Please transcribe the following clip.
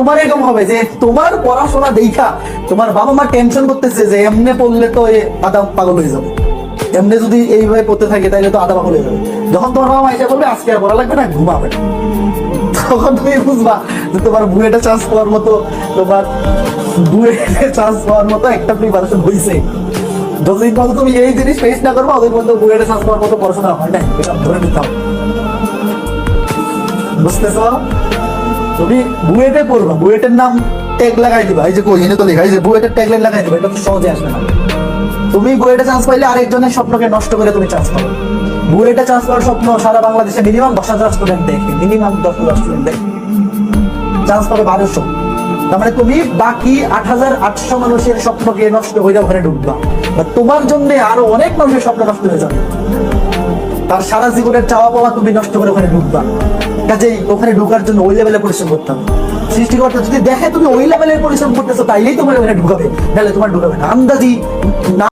তোমার এরকম হবে যে তোমার পড়াশোনা দেখা তোমার বাবা মা টেনশন করতেছে যে এমনি পড়লে তো আদা পাগল হয়ে যাবে। এমনি যদি এইভাবে পড়তে থাকে তাহলে তো আদা পাগল হয়ে যাবে। যখন তোমার বাবা মা এসে বলবে, আজকে আর পড়া লাগবে না, ঘুমাবে। তখন তুমি বুঝবা যে তোমার বুয়েটা চান্স পাওয়ার মতো, তোমার বুয়েটে চান্স পাওয়ার মতো একটা প্রিপারেশন হয়েছে যতদিন পর্যন্ত তুমি এই জিনিস ফেস না করব ততদিন পর্যন্ত বুয়েটে চান্স পাওয়ার মতো পড়াশোনা হয় না এটা ধরে নিতাম বুঝতেছো? তুমি বুয়েটে পড়বা, বুয়েটের নাম ট্যাগ লাগাই দিবা। এই যে কই তো লেখা, এই যে বুয়েটের ট্যাগ লাইন লাগাই দিবা, এটা তো সহজে আসবে না। তুমি বুয়েটে চান্স পাইলে আরেকজনের স্বপ্নকে নষ্ট করে তুমি চান্স পাবে বুয়েটে চান্স পাওয়ার স্বপ্ন সারা বাংলাদেশে মিনিমাম দশ হাজার স্টুডেন্ট দেখে মিনিমাম দশ হাজার স্টুডেন্ট দেখে। চান্স পাবে বারোশো। তার মানে তুমি বাকি আট হাজার আটশো মানুষের স্বপ্নকে নষ্ট হয়ে যাও ঘরে ঢুকবা। তোমার জন্য আরও অনেক মানুষের স্বপ্ন নষ্ট হয়ে যাবে। তার সারা জীবনের চাওয়া পাওয়া তুমি নষ্ট করে ওখানে ঢুকবা। কাজেই ওখানে ঢুকার জন্য ওই লেভেলে পরিশ্রম করতাম। সৃষ্টিকর্তা যদি দেখে তুমি ওই লেভেলের পরিশ্রম করতেছো, তাইলেই তোমার ওখানে ঢুকাবে তাহলে তোমার ঢুকাবে না। আন্দাজি না